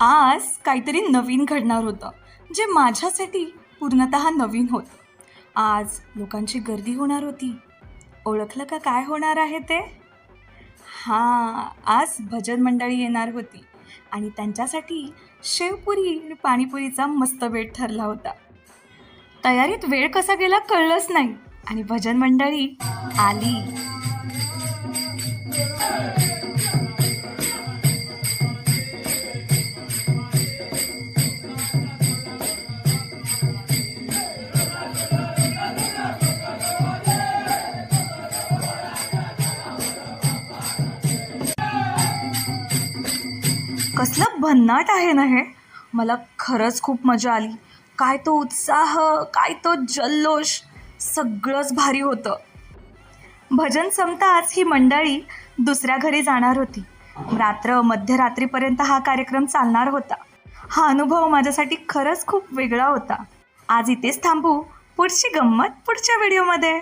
आज काहीतरी नवीन घडणार होतं जे माझ्यासाठी पूर्णत नवीन होतं. आज लोकांची गर्दी होणार होती. ओळखलं का काय होणार आहे ते? हां आज भजन मंडळी येणार होती आणि त्यांच्यासाठी शेवपुरी आणि पाणीपुरीचा मस्त वेळ ठरला होता. तयारीत वेळ कसा गेला कळलंच नाही आणि भजन मंडळी आली. कसलं भन्नाट आहे ना हे? मला खरंच खूप मजा आली. काय तो उत्साह काय तो जल्लोष सगळंच भारी होतं. भजन संपताच ही मंडळी दुसऱ्या घरी जाणार होती. रात्र मध्यरात्रीपर्यंत हा कार्यक्रम चालणार होता. हा अनुभव माझ्यासाठी खरंच खूप वेगळा होता. आज इथेच थांबू. पुढची गंमत पुढच्या व्हिडिओमध्ये.